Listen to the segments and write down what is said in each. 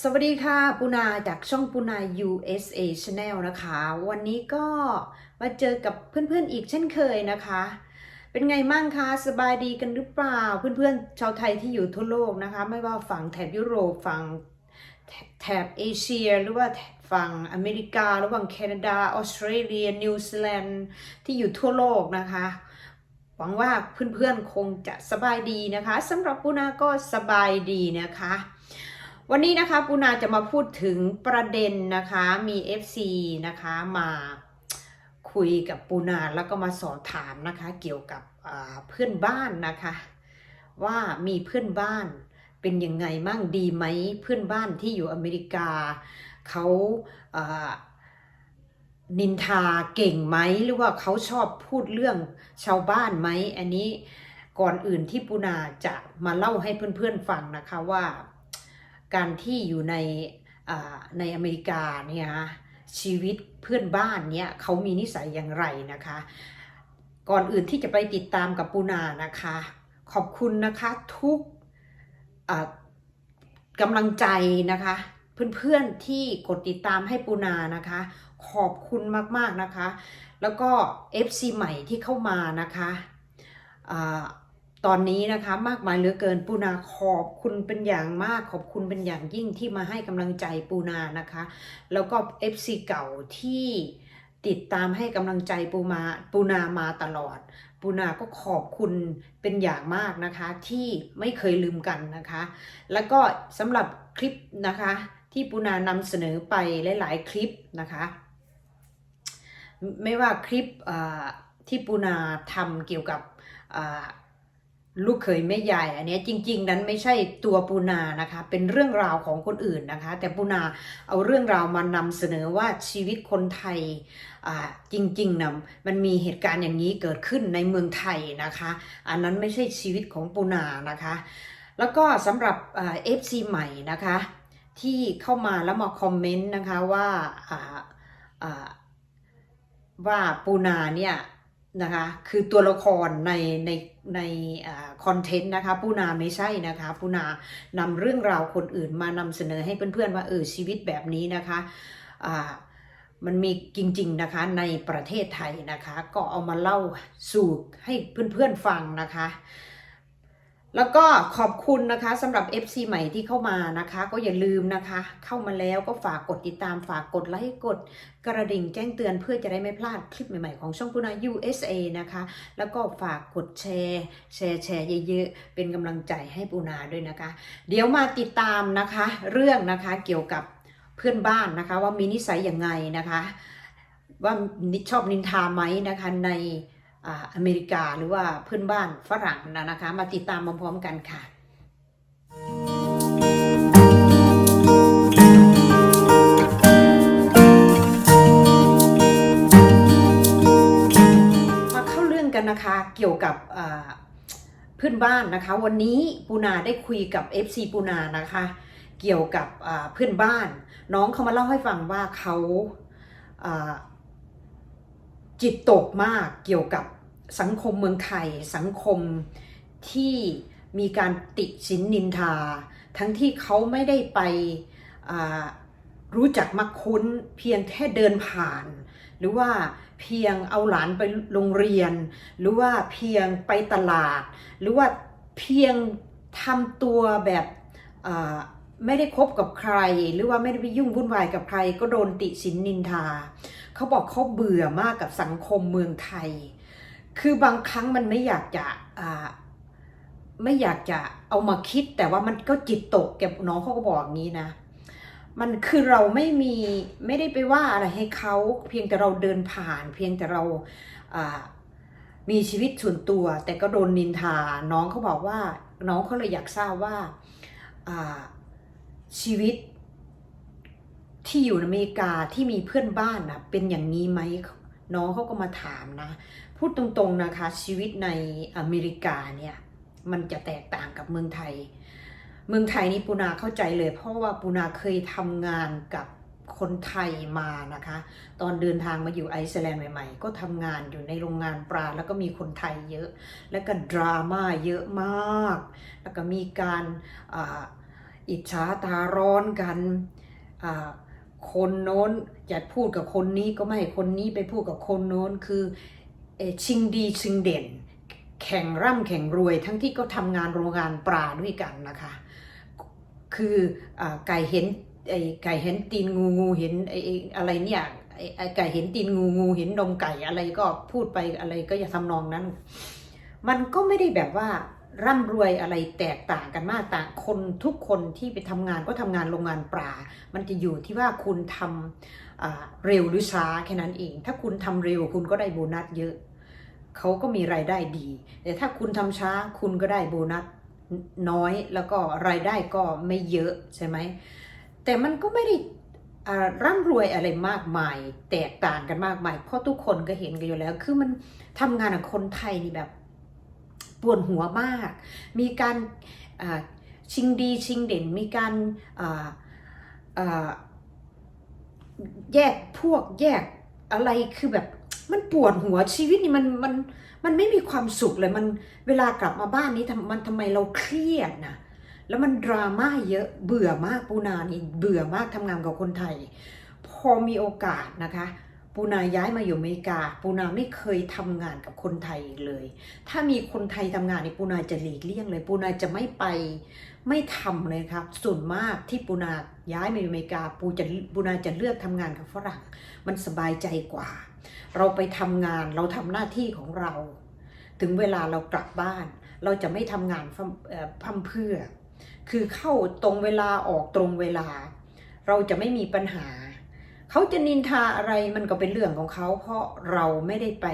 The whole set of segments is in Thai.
สวัสดีค่ะปูนาจากช่องปูนา USA Channel นะคะ วันนี้ก็มาเจอกับเพื่อนๆอีกเช่นเคยนะคะ เป็นไงมั่งคะสบายดีกันหรือเปล่า เพื่อนๆชาวไทยที่อยู่ทั่วโลกนะคะ ไม่ว่าฝั่งแถบยุโรปฝั่งแถบแถบเอเชีย หรือว่าฝั่งอเมริกาหรือว่าแคนาดาออสเตรเลีย นิวซีแลนด์ที่อยู่ทั่วโลกนะคะหวังว่าเพื่อนๆคงจะสบายดีนะคะสำหรับปูนาก็สบายดีนะคะ วันนี้นะคะปูนาจะมาพูดถึงประเด็นนะคะมี FC นะคะมาคุยกับปูนาแล้วก็มาสอบถามนะคะ เกี่ยวกับเพื่อนบ้านนะคะ ว่ามีเพื่อนบ้านเป็นยังไงมั่งดีไหมเพื่อนบ้านที่อยู่อเมริกาเขาอ่านินทาเก่งไหมหรือว่าเขาชอบพูดเรื่องชาวบ้านไหมอันนี้ก่อนอื่นที่ปูนาจะมาเล่าให้เพื่อนๆฟังนะคะว่า การที่อยู่ในในอเมริกาเนี่ยนะชีวิตเพื่อนบ้านเนี่ยเขามีนิสัยอย่างไรนะคะ ก่อนอื่นที่จะไปติดตามกับปูนานะคะ ขอบคุณนะคะทุกอ่ากำลังใจนะคะ เพื่อนๆที่กดติดตามให้ปูนานะคะ ขอบคุณมากๆนะคะ แล้วก็ FC ใหม่ที่เข้ามานะคะอ่า ตอนนี้นะคะมากมายเหลือเกินปูนาขอบคุณเป็นอย่างมากขอบคุณเป็นอย่างยิ่งที่มาให้กำลังใจปูนานะคะ แล้วก็ FC เก่าที่ติดตามให้กำลังใจปูมาปูนามาตลอด ปูนาก็ขอบคุณเป็นอย่างมากนะคะ ที่ไม่เคยลืมกันนะคะ แล้วก็สำหรับคลิปนะคะ ที่ปูนานำเสนอไปหลาย ๆ คลิปนะคะ ไม่ว่าคลิปที่ปูนาทำเกี่ยวกับ ลูกเขยแม่ยายอันนี้จริง ๆ นั้นไม่ใช่ตัวปูนานะคะ เป็นเรื่องราวของคนอื่นนะคะ แต่ปูนาเอาเรื่องราวมานำเสนอว่าชีวิตคนไทยอ่าจริงๆนะมันมีเหตุการณ์อย่างนี้เกิดขึ้นในเมืองไทยนะคะ อันนั้นไม่ใช่ชีวิตของปูนานะคะ แล้วก็สำหรับเอฟซีใหม่นะคะ ที่เข้ามาแล้วมาคอมเมนต์นะคะว่าว่าปูนาเนี่ยนะคะคือตัวละครในใน ในคอนเทนต์นะคะปูนาไม่ใช่นะคะปูนานำเรื่องราวคนอื่นมานำเสนอให้เพื่อนๆว่าเออชีวิตแบบนี้นะคะมันมีจริงๆนะคะในประเทศไทยนะคะ ก็เอามาเล่าสู่ให้เพื่อนๆฟังนะคะ แล้วก็ขอบคุณนะคะสำหรับ FC ใหม่ที่เข้ามานะคะ ก็อย่าลืมนะคะ เข้ามาแล้วก็ฝากกดติดตามฝากกดไลค์กดกระดิ่งแจ้งเตือนเพื่อจะได้ไม่พลาดคลิปใหม่ๆของช่องพุนา USA นะคะ แล้วก็ฝากกดแชร์แชร์แชร์เยอะๆ เป็นกำลังใจให้ปูนาด้วยนะคะ เดี๋ยวมาติดตามนะคะ เรื่องนะคะเกี่ยวกับเพื่อนบ้านนะคะ ว่ามีนิสัยอย่างไงนะคะ ว่าชอบนินทาไหมนะคะใน อ่าอเมริกาหรือว่าเพื่อนบ้านฝรั่งนะนะคะ มาติดตามพร้อมๆกันค่ะมาเข้าเรื่องกันนะคะเกี่ยวกับอ่าเพื่อนบ้านนะคะ วันนี้ปูนาได้คุยกับ FC ปูนานะคะ เกี่ยวกับอ่าเพื่อนบ้าน น้องเขามาเล่าให้ฟังว่าเขาอ่า จิตตกมากเกี่ยวกับสังคมเมืองไทย สังคมที่มีการติชินนินทา ทั้งที่เขาไม่ได้ไปรู้จักมักคุ้นเพียงแค่เดินผ่าน หรือว่าเพียงเอาหลานไปโรงเรียน หรือว่าเพียงไปตลาด หรือว่าเพียงทำตัวแบบ ไม่ได้คบกับใคร หรือว่าไม่ได้ไปยุ่งวุ่นวายกับใคร ก็โดนติสินนินทา เขาบอกเขาเบื่อมากกับสังคมเมืองไทย คือบางครั้งมันไม่อยากจะไม่อยากจะเอามาคิดแต่ว่ามันก็จิตตกแกน้องเขาก็บอกอย่างนี้นะ มันคือเราไม่มีไม่ได้ไปว่าอะไรให้เขาเพียงแต่เราเดินผ่าน เพียงแต่เรามีชีวิตส่วนตัว แต่ก็โดนนินทา น้องเขาบอกว่า น้องเขาเลยอยากทราบว่า ชีวิต ที่อยู่อเมริกาที่มีเพื่อนบ้านนะเป็นอย่างนี้ไหมน้องเขาก็มาถามนะ พูดตรงๆนะคะ ชีวิตในอเมริกาเนี่ยมันจะแตกต่างกับเมืองไทย เมืองไทยนี่ปูนาเข้าใจเลย เพราะว่าปูนาเคยทำงานกับคนไทยมานะคะ ตอนเดินทางมาอยู่ไอซ์แลนด์ใหม่ ๆ ก็ทำงานอยู่ในโรงงานปลาแล้วก็มีคนไทยเยอะ แล้วก็ดราม่าเยอะมาก แล้วก็มีการ อิจฉาตาร้อนกันคนโน้นจะพูดกับคนนี้ก็ไม่ให้คนนี้ไปพูดกับคนโน้นคือชิงดีชิงเด่น แข่งร่ำแข่งรวย ทั้งที่ก็ทำงานโรงงานปลาด้วยกันนะคะ คืออไก่เห็นไอไก่เห็นตีนงูงูเห็นไออะไรเนี่ยไอ้ไอไก่เห็นตีนงูงูเห็นนมไก่อะไรก็พูดไปอะไรก็อย่าทำนองนั้น มันก็ไม่ได้แบบว่า ร่ำรวยอะไรแตกต่างกันมากต่างคนทุกคนที่ไปทำงานก็ทำงานโรงงานปลา มันจะอยู่ที่ว่าคุณทำเร็วหรือช้าแค่นั้นเอง ถ้าคุณทำเร็วคุณก็ได้โบนัสเยอะ เขาก็มีรายได้ดี แต่ถ้าคุณทำช้าคุณก็ได้โบนัสน้อยแล้วก็รายได้ก็ไม่เยอะใช่ไหม แต่มันก็ไม่ได้ร่ำรวยอะไรมากมาย แตกต่างกันมากมาย เพราะทุกคนก็เห็นกันอยู่แล้ว คือมันทำงานกับคนไทยนี่แบบ ปวดหัวมาก มีการชิงดีชิงเด่น มีการแยกพวกแยกอะไรคือแบบมันปวดหัวชีวิตนี่มันมันมันไม่มีความสุขเลยมันเวลากลับมาบ้านนี้ทำมันทำไมเราเครียดนะแล้วมันดราม่าเยอะเบื่อมากปูนานี่เบื่อมากทำงานกับคนไทย พอมีโอกาสนะคะ ปูนาย้ายมาอยู่อเมริกา ปูนาไม่เคยทำงานกับคนไทยอีกเลย ถ้ามีคนไทยทำงานในปูนาจะหลีกเลี่ยงเลย ปูนาจะไม่ไปไม่ทำเลยครับ ส่วนมากที่ปูนาย้ายมาอยู่อเมริกา ปูจะปูนาจะเลือกทำงานกับฝรั่ง มันสบายใจกว่า เราไปทำงานเราทำหน้าที่ของเรา ถึงเวลาเรากลับบ้าน เราจะไม่ทำงานฟั่มเพิ่มเพื่อ คือเข้าตรงเวลาออกตรงเวลา เราจะไม่มีปัญหา เขาจะนินทาอะไรมันก็เป็นเรื่องของเขา เพราะเราไม่ได้ไป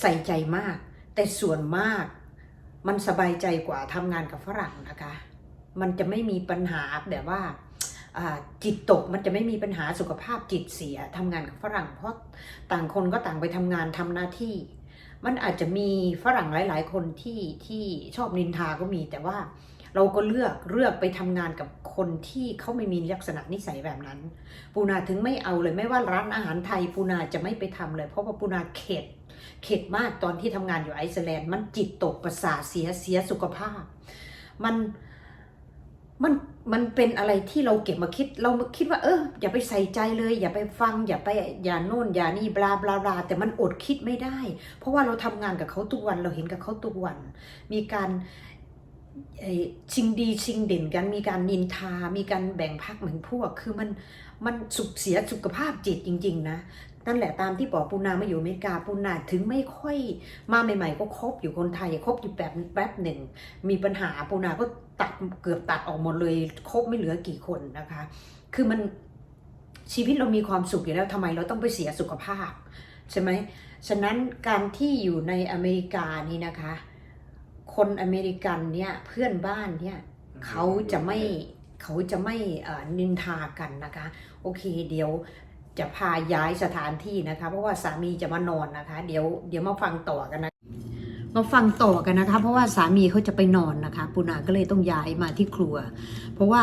ใส่ใจมาก แต่ส่วนมากมันสบายใจกว่าทำงานกับฝรั่งนะคะ มันจะไม่มีปัญหาแบบว่าอ่าจิตตกมันจะไม่มีปัญหาสุขภาพจิตเสียทำงานกับฝรั่ง เพราะต่างคนก็ต่างไปทำงานทำหน้าที่ มันอาจจะมีฝรั่งหลาย ๆ คนที่ที่ชอบนินทาก็มีแต่ว่า เราก็เลือกเลือกไปทำงานกับคนที่เขาไม่มีลักษณะนิสัยแบบนั้น ปูนาถึงไม่เอาเลยไม่ว่าร้านอาหารไทยปูนาจะไม่ไปทำเลย เพราะว่าปูนาเข็ดเข็ดมากตอนที่ทำงานอยู่ไอซ์แลนด์มันจิตตกประสาเสียเสียสุขภาพ มันมันมันเป็นอะไรที่เราเก็บมาคิด เราคิดว่าเอออย่าไปใส่ใจเลย อย่าไปฟัง อย่าไปอย่าโน่นอย่านี่บลาบลาบลาแต่มันอดคิดไม่ได้ เพราะว่าเราทำงานกับเขาทุกวันเราเห็นกับเขาทุกวัน มีการ ชิงดีชิงเด่นกันมีการนินทา มีการแบ่งพักเหมือนพวก คือมันมันสุขเสียสุขภาพจิตจริง ๆ นะนั่นแหละตามที่บอกปูนามาอยู่อเมริกาปูนาถึงไม่ค่อยมาใหม่ ๆ ก็คบอยู่คนไทยคบอยู่แบบแป๊บหนึ่ง มีปัญหาปูนาก็ตัดเกือบตัดออกหมดเลยคบไม่เหลือกี่คนนะคะ คือมันชีวิตเรามีความสุขอยู่แล้วทำไมเราต้องไปเสียสุขภาพ ใช่ไหมฉะนั้นการที่อยู่ในอเมริกานี่นะคะ คนอเมริกันเนี่ยเพื่อนบ้านเนี่ยเขาจะไม่เขาจะไม่เอ่อนินทากันนะคะ โอเคเดี๋ยวจะพาย้ายสถานที่นะคะ เพราะว่าสามีจะมานอนนะคะ เดี๋ยวเดี๋ยวมาฟังต่อกันนะมาฟังต่อกันนะคะ เพราะว่าสามีเขาจะไปนอนนะคะปูนาก็เลยต้องย้ายมาที่ครัว เพราะว่า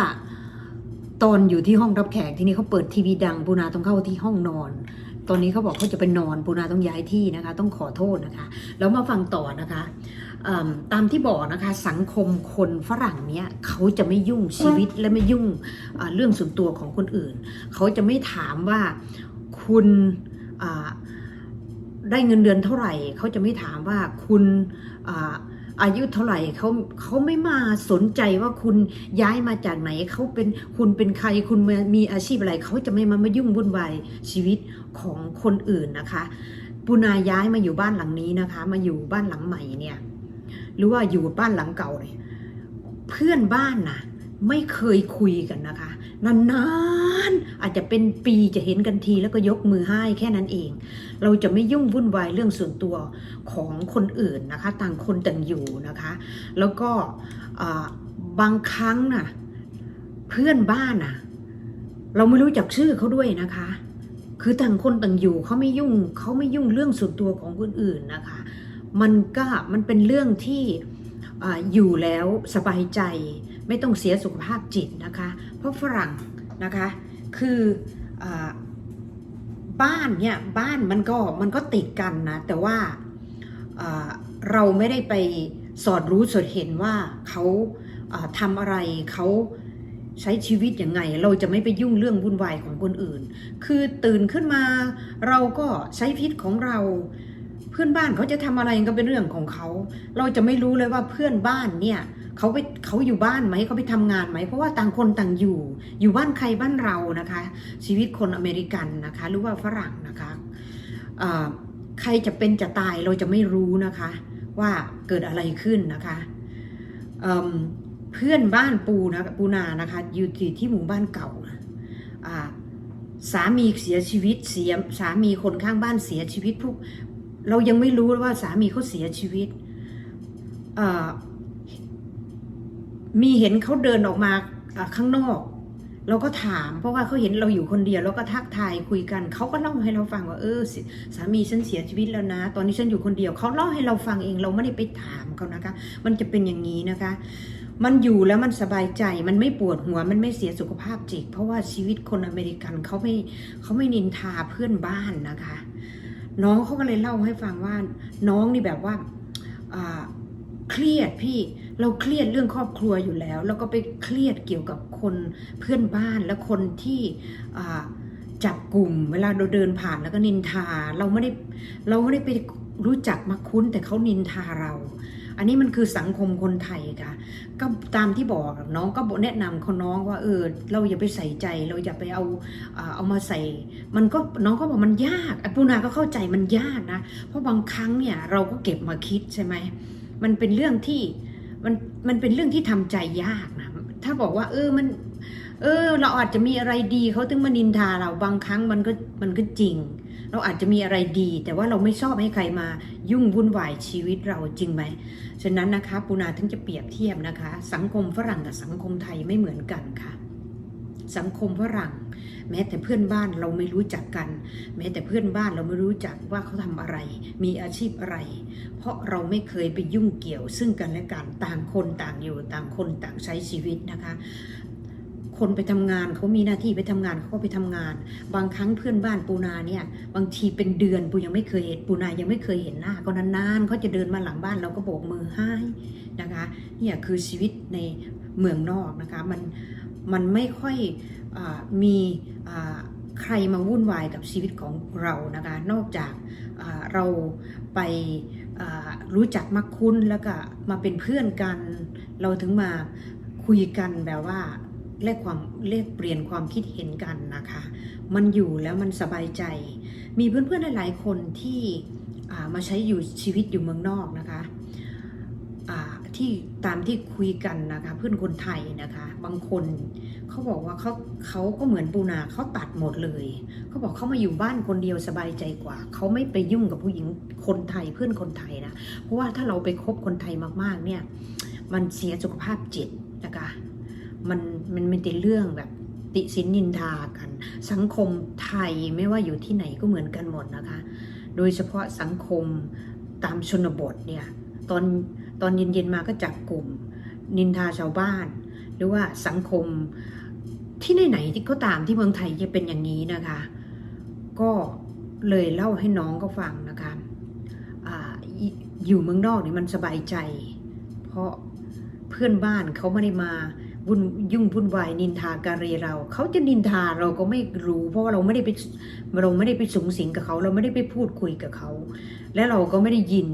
ตอนอยู่ที่ห้องรับแขกที่นี่เขาเปิดทีวีดังปูนาต้องเข้าที่ห้องนอน ตอนนี้เขาบอกเขาจะไปนอนปูนาต้องย้ายที่นะคะ ต้องขอโทษนะคะ แล้วมาฟังต่อนะคะตามที่บอกนะคะสังคมคนฝรั่งเนี่ยเขาจะไม่ยุ่งชีวิตและไม่ยุ่งเรื่องส่วนตัวของคนอื่น เขาจะไม่ถามว่าคุณได้เงินเดือนเท่าไหร่ เขาจะไม่ถามว่าคุณ อายุเท่าไหร่เขาเขาไม่มาสนใจว่าคุณย้ายมาจากไหนเขาเป็นคุณเป็นใครคุณมีอาชีพอะไรเขาจะไม่มามายุ่งวุ่นวายชีวิตของคนอื่นนะคะปุนาย้ายมาอยู่บ้านหลังนี้นะคะ มาอยู่บ้านหลังใหม่เนี่ย หรือว่าอยู่บ้านหลังเก่าเนี่ยเพื่อนบ้านน่ะ ไม่เคยคุยกันนะคะนานๆอาจจะเป็นปีจะเห็นกันทีแล้วก็ยกมือให้แค่นั้นเอง เราจะไม่ยุ่งวุ่นวายเรื่องส่วนตัวของคนอื่นนะคะ ต่างคนต่างอยู่นะคะ แล้วก็บางครั้งน่ะเพื่อนบ้านน่ะ เราไม่รู้จักชื่อเขาด้วยนะคะ คือต่างคนต่างอยู่เขาไม่ยุ่งเขาไม่ยุ่งเรื่องส่วนตัวของคนอื่นนะคะ มันก็มันเป็นเรื่องที่ออยู่แล้วสบายใจ ไม่ต้องเสียสุขภาพจิตนะคะ เพราะฝรั่งนะคะคืออบ้านเนี่ยบ้านมันก็มันก็ติดกันนะแต่ว่าเราไม่ได้ไปสอดรู้สอดเห็นว่าเขาอ่าทำอะไรเขาใช้ชีวิตยังไง เราจะไม่ไปยุ่งเรื่องวุ่นวายของคนอื่น คือตื่นขึ้นมาเราก็ใช้พิษของเรา เพื่อนบ้านเขาจะทำอะไรก็เป็นเรื่องของเขา เราจะไม่รู้เลยว่าเพื่อนบ้านเนี่ย เขาไปเขาอยู่บ้านไหมเขาไปทำงานไหมเพราะว่าต่างคนต่างอยู่ อยู่บ้านใครบ้านเรานะคะ ชีวิตคนอเมริกันนะคะ หรือว่าฝรั่งนะคะใครจะเป็นจะตายเราจะไม่รู้นะคะ ว่าเกิดอะไรขึ้นนะคะเเพื่อนบ้านปูนะปูนานะคะอยู่ที่ที่หมู่บ้านเก่าสามีเสียชีวิตเสียสามีคนข้างบ้านเสียชีวิตพวกเรายังไม่รู้ว่าสามีเขาเสียชีวิต มีเห็นเขาเดินออกมาข้างนอก เราก็ถาม เพราะว่าเขาเห็นเราอยู่คนเดียว แล้วก็ทักทายคุยกัน เขาก็เล่าให้เราฟังว่าเออสามีฉันเสียชีวิตแล้วนะ ตอนนี้ฉันอยู่คนเดียว เขาเล่าให้เราฟังเองเราไม่ได้ไปถามเขานะคะ มันจะเป็นอย่างนี้นะคะ มันอยู่แล้วมันสบายใจมันไม่ปวดหัวมันไม่เสียสุขภาพจิต เพราะว่าชีวิตคนอเมริกันเขาไม่เขาไม่นินทาเพื่อนบ้านนะคะ น้องเขาก็เลยเล่าให้ฟังว่าน้องนี่แบบว่าเครียดพี่ เราเครียดเรื่องครอบครัวอยู่แล้ว แล้วก็ไปเครียดเกี่ยวกับคนเพื่อนบ้านและคนที่จับกลุ่ม เวลาเราเดินผ่านแล้วก็นินทา เราไม่ได้เราไม่ได้ไปรู้จักมาคุ้นแต่เขานินทาเรา อันนี้มันคือสังคมคนไทยค่ะ ก็ตามที่บอกน้องก็บอกแนะนำเขาน้องว่าเออเราอย่าไปใส่ใจ เราอย่าไปเอาเอามาใส่ มันก็น้องก็บอกมันยากอปูนาก็เข้าใจมันยากนะ เพราะบางครั้งเนี่ยเราก็เก็บมาคิดใช่ไหมมันเป็นเรื่องที่ มันมันเป็นเรื่องที่ทำใจยากนะถ้าบอกว่า เออมัน เออ เราอาจจะมีอะไรดีเขาถึงมานินทาเราบางครั้งมันก็มันก็จริง เราอาจจะมีอะไรดี แต่ว่าเราไม่ชอบให้ใครมายุ่งวุ่นวายชีวิตเราจริงไหมฉะนั้นนะคะปูนาถึงจะเปรียบเทียบนะคะ สังคมฝรั่งกับสังคมไทยไม่เหมือนกันค่ะ สังคมฝรั่ง แม้แต่เพื่อนบ้านเราไม่รู้จักกัน แม้แต่เพื่อนบ้านเราไม่รู้จักว่าเขาทำอะไร มีอาชีพอะไร เพราะเราไม่เคยไปยุ่งเกี่ยว ซึ่งกันและกันต่างคนต่างอยู่ต่างคนต่างใช้ชีวิตนะคะคนไปทำงานเขามีหน้าที่ไปทำงานเขาก็ไปทำงาน บางครั้งเพื่อนบ้านปูนาเนี่ย บางทีเป็นเดือนปูยังไม่เคยเห็นปูนายังไม่เคยเห็นหน้าก็นานๆเขาจะเดินมาหลังบ้านเราก็โบกมือให้นะคะเนี่ยคือชีวิตในเมืองนอกนะคะ มัน มันไม่ค่อยอมีอ่าใครมาวุ่นวายกับชีวิตของเรานะคะ นอกจากเราไปรู้จักมักคุ้นแล้วก็มาเป็นเพื่อนกัน เราถึงมาคุยกันแบบว่าแลกความแลกเปลี่ยนความคิดเห็นกันนะคะ มันอยู่แล้วมันสบายใจ มีเพื่อนๆหลายๆคนที่มาใช้อยู่ชีวิตอยู่เมืองนอกนะคะ ที่ตามที่คุยกันนะคะ เพื่อนคนไทยนะคะ บางคนเขาบอกว่าเขาเขาก็เหมือนปูนาเขาตัดหมดเลยเขาบอกเขามาอยู่บ้านคนเดียวสบายใจกว่า เขาไม่ไปยุ่งกับผู้หญิงคนไทยเพื่อนคนไทยนะเพราะว่าถ้าเราไปคบคนไทยมากๆเนี่ยมันเสียสุขภาพจิตนะคะมันมันเป็นเรื่องแบบติสินนินทากัน สังคมไทยไม่ว่าอยู่ที่ไหนก็เหมือนกันหมดนะคะ โดยเฉพาะสังคมตามชนบทเนี่ยตอน ตอนเย็นๆมาก็จับกลุ่ม นินทาชาวบ้าน หรือว่าสังคมที่ไหนๆที่ก็ตามที่เมืองไทยจะเป็นอย่างนี้นะคะ ก็เลยเล่าให้น้องก็ฟังนะคะอยอยู่เมืองนอกนี่มันสบายใจ เพราะเพื่อนบ้านเขาไม่ได้มาวุ่นยุ่งวุ่นวายนินทาการีเรา เขาจะนินทาเราก็ไม่รู้ เพราะว่าเราไม่ได้ไปเราไม่ได้ไปสูงสิงกับเขา เราไม่ได้ไปพูดคุยกับเขา และเราก็ไม่ได้ยิน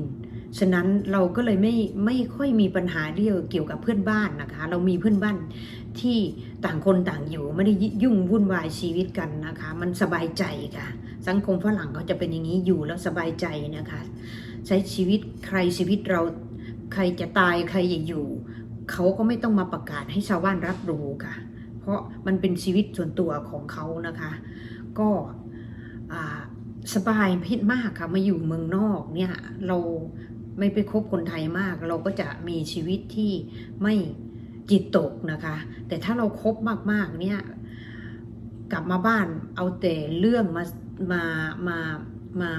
ฉะนั้นเราก็เลยไม่ไม่ค่อยมีปัญหาเรื่องเกี่ยวกับเพื่อนบ้านนะคะ เรามีเพื่อนบ้านที่ต่างคนต่างอยู่ไม่ได้ยุ่งวุ่นวายชีวิตกันนะคะ มันสบายใจค่ะ สังคมฝรั่งเขาจะเป็นอย่างนี้อยู่แล้วสบายใจนะคะ ใช้ชีวิตใครชีวิตเราใครจะตายใครจะอยู่ เขาก็ไม่ต้องมาประกาศให้ชาวบ้านรับรู้ค่ะ เพราะมันเป็นชีวิตส่วนตัวของเขานะคะ ก็สบายพิษมากค่ะมาอยู่เมืองนอกเนี่ยเรา ไม่ไปคบคนไทยมาก เราก็จะมีชีวิตที่ไม่จิตตกนะคะ แต่ถ้าเราครบมากๆเนี่ยกลับมาบ้านเอาแต่เรื่องมามามามา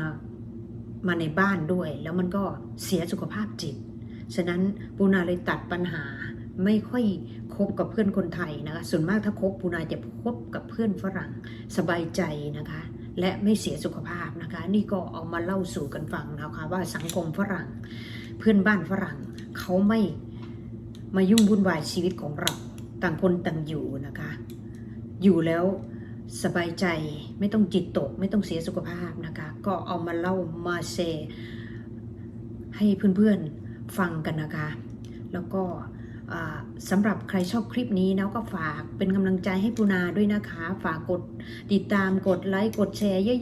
มาในบ้านด้วย แล้วมันก็เสียสุขภาพจิต ฉะนั้นปูนาเลยตัดปัญหาไม่ค่อยคบกับเพื่อนคนไทยนะคะ ส่วนมากถ้าคบปูนาจะคบกับเพื่อนฝรั่งสบายใจนะคะ และไม่เสียสุขภาพนะคะ นี่ก็เอามาเล่าสู่กันฟังนะคะว่าสังคมฝรั่งเพื่อนบ้านฝรั่งเขาไม่มายุ่งวุ่นวายชีวิตของเราต่างคนต่างอยู่นะคะ อยู่แล้วสบายใจไม่ต้องจิตตก ไม่ต้องเสียสุขภาพนะคะ ก็เอามาเล่ามาแชร์ให้เพื่อนๆฟังกันนะคะ แล้วก็ สำหรับใครชอบคลิปนี้นะก็ฝากเป็นกำลังใจให้ปูนาด้วยนะคะ ฝากกดติดตามกดไลค์กดแชร์เยอ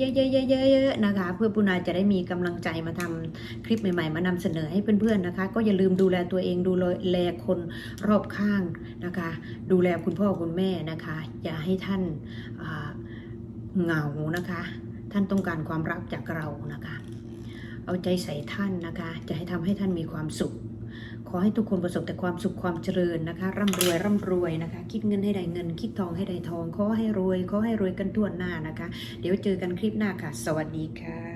ะๆๆๆนะคะ เพื่อปูนาจะได้มีกำลังใจมาทำคลิปใหม่ๆ มานำเสนอให้เพื่อนๆนะคะ ก็อย่าลืมดูแลตัวเองดูแลคนรอบข้างนะคะ ดูแลคุณพ่อคุณแม่นะคะ อย่าให้ท่านาเหงานะคะ ท่านต้องการความรักจากเรานะคะ เอาใจใส่ท่านนะคะ จะให้ทำให้ท่านมีความสุข ขอให้ทุกคนประสบแต่ความสุขความเจริญนะคะ ร่ำรวยร่ำรวยนะคะ คิดเงินให้ได้เงิน คิดทองให้ได้ทอง ขอให้รวย ขอให้รวยกันทั่วหน้านะคะ เดี๋ยวเจอกันคลิปหน้าค่ะ สวัสดีค่ะ